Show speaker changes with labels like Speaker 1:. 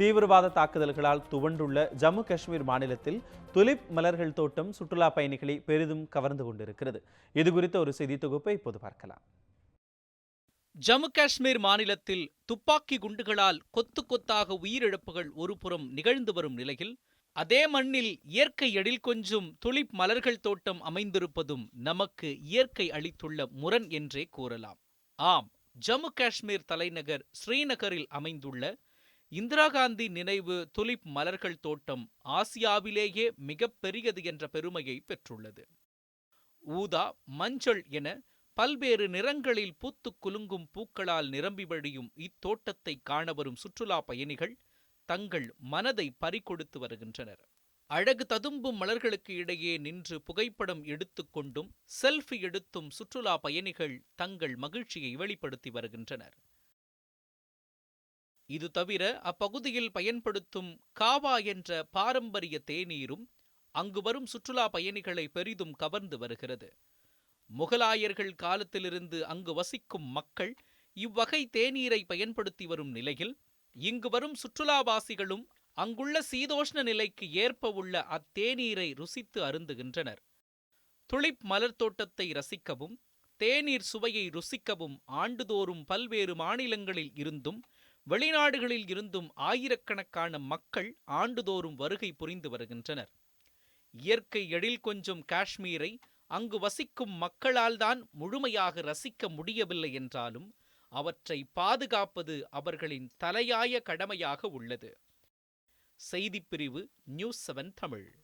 Speaker 1: தீவிரவாத தாக்குதல்களால் துவண்டுள்ள ஜம்மு காஷ்மீர் மாநிலத்தில் துலிப் மலர்கள் தோட்டம் சுற்றுலா பயணிகளை பெரிதும் கவர்ந்து கொண்டிருக்கிறது. இது குறித்த ஒரு செய்தி தொகுப்பை இப்போது பார்க்கலாம்.
Speaker 2: ஜம்மு காஷ்மீர் மாநிலத்தில் துப்பாக்கி குண்டுகளால் கொத்து கொத்தாக உயிரிழப்புகள் ஒருபுறம் நிகழ்ந்து வரும் நிலையில் அதே மண்ணில் இயற்கை எழில் கொஞ்சும் துளிப் மலர்கள் தோட்டம் அமைந்திருப்பதும் நமக்கு இயற்கை அளித்துள்ள முரண் என்றே கூறலாம். ஆம் ஜம்மு காஷ்மீர் தலைநகர் ஸ்ரீநகரில் அமைந்துள்ள இந்திரா காந்தி நினைவு துலிப் மலர்கள் தோட்டம் ஆசியாவிலேயே மிகப்பெரியது என்ற பெருமையை பெற்றுள்ளது. ஊதா மஞ்சள் என பல்வேறு நிறங்களில் பூத்துக் குலுங்கும் பூக்களால் நிரம்பி வழியும் இத்தோட்டத்தை காண வரும் சுற்றுலா பயணிகள் தங்கள் மனதை பறிகொடுத்து வருகின்றனர். அழகு ததும்பும் மலர்களுக்கு இடையே நின்று புகைப்படம் எடுத்துக்கொண்டும் செல்ஃபி எடுத்தும் சுற்றுலா பயணிகள் தங்கள் மகிழ்ச்சியை வெளிப்படுத்தி வருகின்றனர். இது தவிர அப்பகுதியில் பயன்படுத்தும் காவா என்ற பாரம்பரிய தேநீரும் அங்கு வரும் சுற்றுலா பயணிகளை பெரிதும் கவர்ந்து வருகிறது. முகலாயர்கள் காலத்திலிருந்து அங்கு வசிக்கும் மக்கள் இவ்வகை தேநீரை பயன்படுத்தி வரும் நிலையில் இங்கு வரும் சுற்றுலாவாசிகளும் அங்குள்ள சீதோஷ்ண நிலைக்கு ஏற்ப உள்ள அத்தேநீரை ருசித்து அருந்துகின்றனர். துளிப் மலர் தோட்டத்தை ரசிக்கவும் தேநீர் சுவையை ருசிக்கவும் ஆண்டுதோறும் பல்வேறு மாநிலங்களில் இருந்தும் வெளிநாடுகளில் இருந்தும் ஆயிரக்கணக்கான மக்கள் ஆண்டுதோறும் வருகை புரிந்து வருகின்றனர். இயற்கை எழில் கொஞ்சம் காஷ்மீரை அங்கு வசிக்கும் மக்களால்தான் முழுமையாக ரசிக்க முடியவில்லை என்றாலும் அவற்றை பாதுகாப்பது அவர்களின் தலையாய கடமையாக உள்ளது. செய்திப்பிரிவு நியூஸ் செவன் தமிழ்.